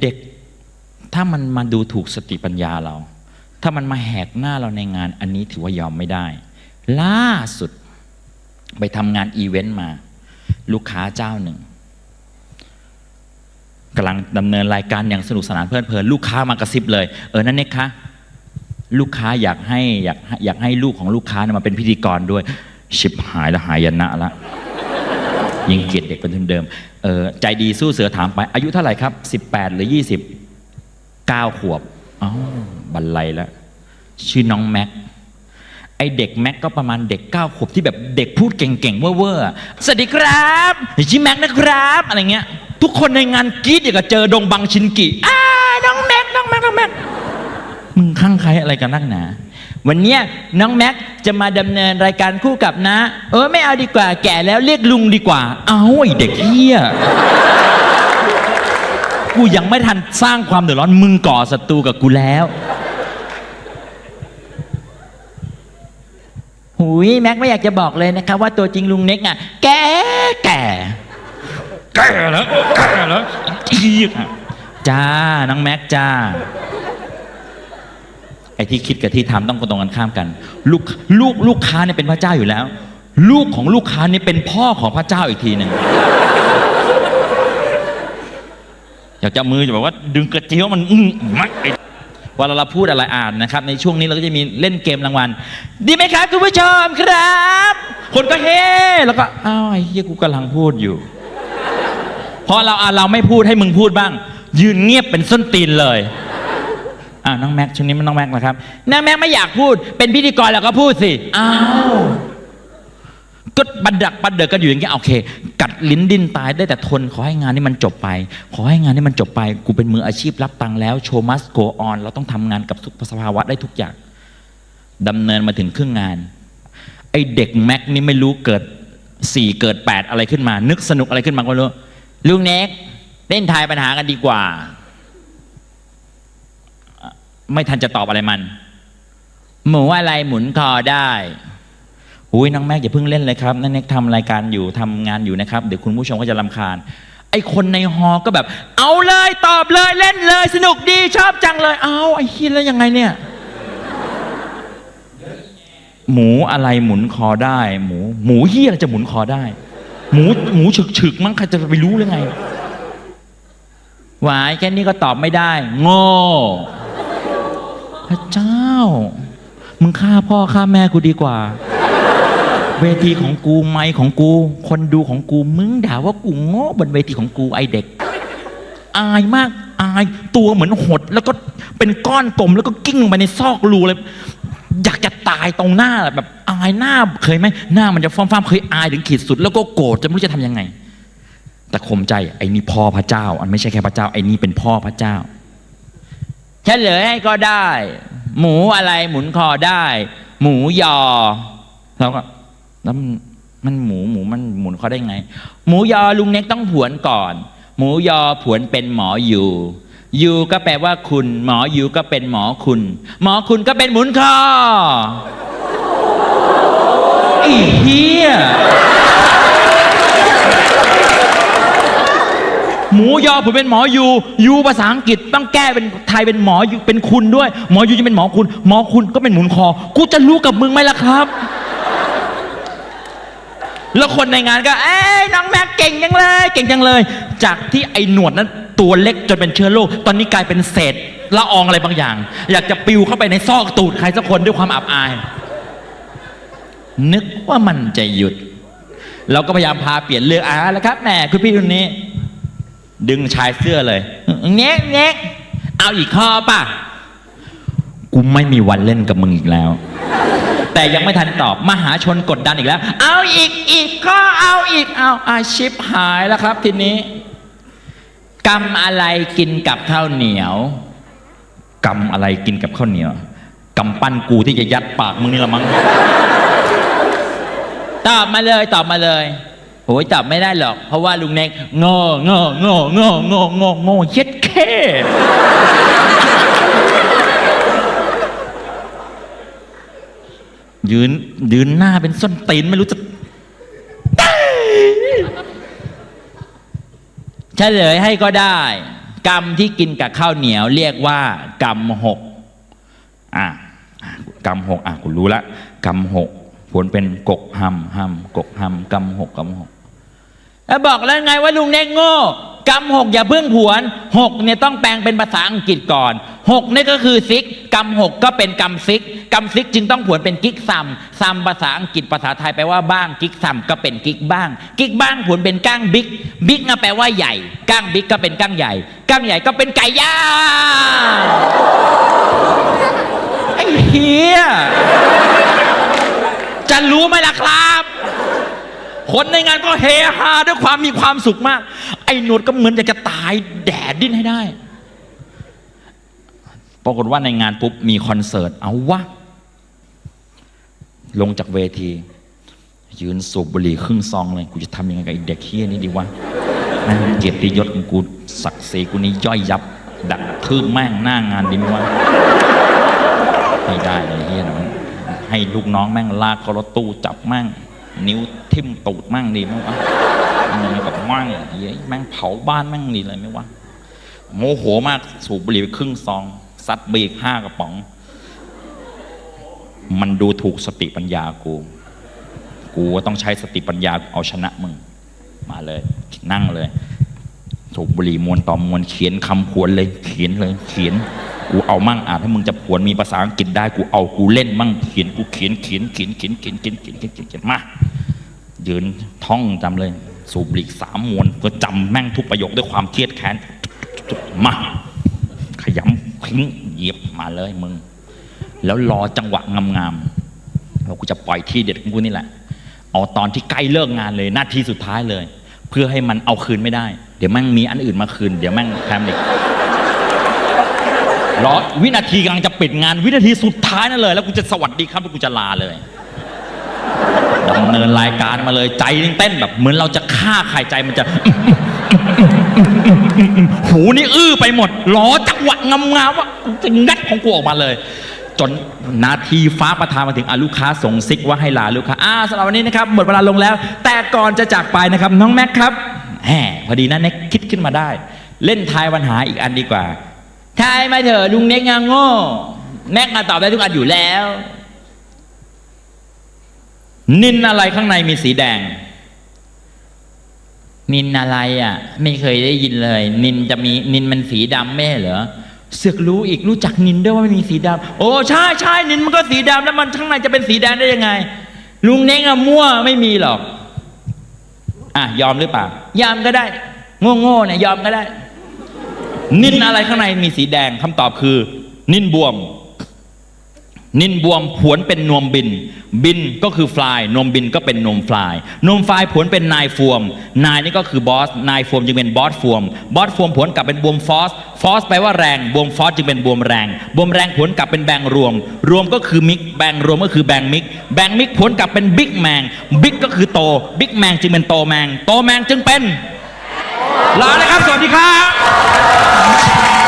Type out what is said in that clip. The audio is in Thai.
เด็ก ถ้ามันมาดูถูกสติปัญญาเรา ถ้ามันมาแหกหน้าเราในงานอันนี้ถือว่ายอมไม่ได้ ล่าสุดไปทำงานอีเวนต์มา ลูกค้าเจ้าหนึ่งกำลังดำเนินรายการอย่างสนุกสนานเพลิดเพลินลูกค้ามากระซิบเลย เออนั่นเน็กคะลูกค้าอยากให้อยากอยากให้ลูกของลูกค้ามาเป็นพิธีกรด้วย ชิบหายแล้วหายนะละ ยังเกียดเด็กเป็นทุนเดิมเออใจดีสู้เสือถามไป อายุเท่าไหร่ครับ 18 หรือ 20 9 ขวบอ๋อบันไลแล้ว ชื่อน้องแม็กไอเด็กแม็กก็ประมาณเด็ก 9 ขวบที่แบบเด็กพูดเก่งๆเว่อร์ๆสวัสดีครับชื่อแม็กนะครับ อะไรเงี้ย ทุกคนในงานกรี๊ดอย่างกับเจอดงบังชินกิอ้า มึงข้างใครอะไรกันนักหนา วันเนี้ยน้องแม็กจะมาดำเนินรายการคู่กับนะ เออไม่เอาดีกว่า แก่แล้วเรียกลุงดีกว่า เอาไอเด็กเฮียกูยังไม่ทันสร้างความเดือดร้อนมึงก่อศัตรูกับกูแล้วหุยแม็กไม่อยากจะบอกเลยนะครับ ว่าตัวจริงลุงเน็กอะ แก่แก่แก่แล้วแก่แล้วอีกอะจ้าน้องแม็กจ้า ไอ้ที่คิดกับที่ทำต้องตรงกันข้ามกัน ลูกลูกลูกค้าเนี่ยเป็นพระเจ้าอยู่แล้ว ลูกของลูกค้าเนี่ยเป็นพ่อของพระเจ้าอีกทีหนึ่งอยากจะมือจะแบบว่าดึงกระเจียวมันอื้อมักไอเวลาเราพูดอะไรอ่านนะครับ ในช่วงนี้เราก็จะมีเล่นเกมรางวัล ดีไหมครับคุณผู้ชมครับ คนก็เฮแล้วก็อ้าวไอ้เฮียกูกำลังพูดอยู่พอเราอะเราไม่พูดให้มึงพูดบ้าง ยืนเงียบเป็นส้นตีนเลย อ่าน้องแม็กช่วงนี้มันน้องแม็กนะครับน้องแม็กไม่อยากพูด เป็นพิธีกรแล้วก็พูดสิอ้าวก็บันดักบันเดอกันอยู่อย่างเงี้ยโอเค กัดลิ้นดิ้นตายได้แต่ทนขอให้งานนี้มันจบไป ขอให้งานนี้มันจบไป กูเป็นมืออาชีพรับตังค์แล้วโชว์มัสโกออนเราต้องทำงานกับทุกสภาวะได้ทุกอย่างดำเนินมาถึงครึ่งงานไอเด็กแม็กนี่ไม่รู้เกิดสี่เกิดแปดอะไรขึ้นมา นึกสนุกอะไรขึ้นมาก็ไม่รู้ลุงเน็กเล่นทายปัญหากันดีกว่า ไม่ทันจะตอบอะไรมัน หมูอะไรหมุนคอได้อุ้ยน้องแม็กอย่าเพิ่งเล่นเลยครับนั่นเน็กทำรายการอยู่ทำงานอยู่นะครับเดี๋ยวคุณผู้ชมก็จะลำคาญ ไอคนในฮอก็แบบ เอาเลยตอบเลยเล่นเลย สนุกดีชอบจังเลย เอาไอคิดแล้วยังไงเนี่ย หมูอะไรหมุนคอได้ หมู หมูเฮียอะไรจะหมุนคอได้ หมูหมูฉึกฉึกมั้งใครจะไปรู้เลยไงหวายแค่นี้ก็ตอบไม่ได้ โง่ มึงฆ่าพ่อฆ่าแม่กูดีกว่า เวทีของกูไมค์ของกู คนดูของกูมึงด่าว่ากูโง่บนเวทีของกูไอเด็ก อายมากอายตัวเหมือนหด แล้วก็เป็นก้อนกลมแล้วก็กิ้งลงไปในซอกรูเลยอยากจะตายตรงหน้าแบบอายหน้าเคยไหมหน้ามันจะฟ้ามๆเคยอายถึงขีดสุด แล้วก็โกรธจะไม่รู้จะทำยังไง แต่ข่มใจไอ้นี่พ่อพระเจ้า อันไม่ใช่แค่พระเจ้าไอ้นี่เป็นพ่อพระเจ้าเฉลยให้ก็ได้ หมูอะไรหมุนคอได้ หมูยอแล้วก็แล้วมันหมูหมูมันหมุนคอได้ไง หมูยอลุงเน็กต้องผวนก่อน หมูยอผวนเป็นหมออยู่ยูก็แปลว่าคุณ หมออยู่ก็เป็นหมอคุณ หมอคุณก็เป็นหมุนคออีเหี้ย หมูยอผมเป็นหมอยูยูภาษาอังกฤษต้องแก้เป็นไทยเป็นหมอยูเป็นคุณด้วย หมอยูจะเป็นหมอคุณ หมอคุณก็เป็นหมุนคอ กูจะรู้กับมึงไหมล่ะครับ แล้วคนในงานก็ เอ้ยน้องแม็กเก่งจังเลย เก่งจังเลย จากที่ไอ้หนวดนั้นตัวเล็กจนเป็นเชื้อโรคตอนนี้กลายเป็นเศษละอองอะไรบางอย่าง อยากจะปิวเข้าไปในซอกตูดใครสักคนด้วยความอับอาย นึกว่ามันจะหยุดเราก็พยายามพาเปลี่ยนเรื่องอ่าแล้วครับแหมคุณพี่คนนี้ ดึงชายเสื้อเลยเน็กเน็กเอาอีกข้อป่ะ กูไม่มีวันเล่นกับมึงอีกแล้ว แต่ยังไม่ทันตอบมหาชนกดดันอีกแล้ว เอาอีกอีกข้อเอาอีกเอาอาชิปหายแล้วครับทีนี้กรรมอะไรกินกับข้าวเหนียวกรรมอะไรกินกับข้าวเหนียวกำปั้นกูที่จะยัดปากมึงนี่ละมั้ง ตอบมาเลย ตอบมาเลย โอ้ยตอบไม่ได้หรอก เพราะว่าลุงเน็กโง่โง่โง่โง่โง่โง่โง่เย็ดแค่ยืนยืนหน้าเป็นส้นตีนไม่รู้จะเฉลยให้ก็ได้ กรรมที่กินกับข้าวเหนียว เรียกว่า กรรมหกอะกรรมหกอะกูรู้ละกรรมหกผลเป็นกกหำหำกกหำกรรมหกกรรมหก แล้วบอกแล้วไงว่าลุงเน็กโง่กรรมหกอย่าเพิ่งผวนหกเนี่ยต้องแปลงเป็นภาษาอังกฤษก่อนหกนี่ก็คือซิกกรรมหกก็เป็นกรรมซิกกรรมซิกจึงต้องผวนเป็นกิกซัมซัมภาษาอังกฤษภาษาไทยแปลว่าบ้างกิกซัมก็เป็นกิกบ้าง กิกบ้างผวนเป็นก้างบิ๊กบิ๊กน่ะแปลว่าใหญ่ก้างบิ๊กก็เป็นก้างใหญ่ก้างใหญ่ก็เป็นไก่ย่างไอ้เฮียจะรู้ไหมล่ะครับ คนในงานก็เฮฮาด้วยความมีความสุขมาก ไอ้หนวดก็เหมือนอยากจะตายแดดดิ้นให้ได้ ปรากฏว่าในงานปุ๊บมีคอนเสิร์ต เอาวะ ลงจากเวที ยืนสูบบุหรี่ครึ่งซองเลย กูจะทำยังไงกับไอ้เด็กเฮี้ยนี่ดีวะแม่งเกียรติยศของกูศักดิ์ศรีกูนี่ย่อยยับ ดักทืบแม่งหน้างานดีไหมวะไม่ได้เลยเฮี้ยนะมันให้ลูกน้องแม่งลากเขารถตู้จับแม่ง นิ้วทิ่มตูดแม่งดีไหมวะมันกับแม่งเฮี้ยแม่งเผาบ้านแม่งดีเลยไหมวะโมโหมากสูบบุหรี่ไปครึ่งซองซัดเบรกห้ากระป๋อง มันดูถูกสติปัญญากู กูต้องใช้สติปัญญาเอาชนะมึง มาเลย นั่งเลย สูบบุหรี่มวนต่อมวนเขียนคำขวนเลย เขียนเลย เขียน กูเอามั่งอ่านถ้มึงจะผวนมีภาษาอังกฤษได้กูเอากูเล่นมั่งเขียนกูเขียนเขียนเขียนเขียนเขียนเขียนเขียนเขียนเขียนเขียนมายืนท่องจำเลย สูบบุหรี่สามมวนก็จำแม่งทุกประโยคด้วยความเครียดแค้นมาขยำพิ้งเหยียบมาเลยมึง แล้วรอจังหวะงามๆแล้วกูจะปล่อยที่เด็ดของกูนี่แหละ เอาตอนที่ใกล้เลิกงานเลยนาทีสุดท้ายเลย เพื่อให้มันเอาคืนไม่ได้ เดี๋ยวแม่งมีอันอื่นมาคืน เดี๋ยวแม่งแพมอีก รอวินาทีกำลังจะปิดงาน วินาทีสุดท้ายนั่นเลย แล้วกูจะสวัสดีครับแล้วกูจะลาเลยดำเนินรายการมาเลยใจเต้นแบบ เหมือนเราจะฆ่าใครใจมันจะ หูนี่อื้อไปหมดรอจังหวะงามๆว่ากูจะงัดของกูออกมาเลย จนนาทีฟ้าประทานมาถึงอาลูกค้าส่งซิกว่าให้ลาลูกค้าอ่าสำหรับวันนี้นะครับหมดเวลาลงแล้ว แต่ก่อนจะจากไปนะครับ น้องแม็กครับแหมพอดีนะเน็กคิดขึ้นมาได้ เล่นทายปัญหาอีกอันดีกว่า ทายมาเถอะลุงเน็กงงโง่แม็กมาตอบได้ทุกอันอยู่แล้ว นินอะไรข้างในมีสีแดง นินอะไรอะ ไม่เคยได้ยินเลย นินจะมีนินมันสีดำไม่ใช่เหรอเสือกรู้อีกรู้จักนินด้วยว่ามันมีสีดำโอ้ใช่ใช่นินมันก็สีดำแล้วมันข้างในจะเป็นสีแดงได้ยังไง ลุงเน้งอะมั่วไม่มีหรอก อะยอมหรือเปล่ายอมก็ได้ โง่โง่เนี่ยยอมก็ได้ นินอะไรข้างในมีสีแดงคำตอบคือ นินบวม นินบวมผวนเป็นนวมบิน บินก็คือฟลายนวมบินก็เป็นนวมฟลายนวมฟลายผวนเป็นนายฟวม นายนี่ก็คือบอส นายฟวมจึงเป็นบอสฟวม บอสฟวมผวนกลับเป็นบวมฟอส ฟอสแปลว่าแรง บวมฟอสจึงเป็นบวมแรง บวมแรงผวนกลับเป็นแบงรวม รวมก็คือมิก แบงรวมก็คือแบงมิก แบงมิกผวนกลับเป็นบิ๊กแมง บิ๊กก็คือโต บิ๊กแมงจึงเป็นโตแมง โตแมงจึงเป็น ลาเลยครับ สวัสดีครับ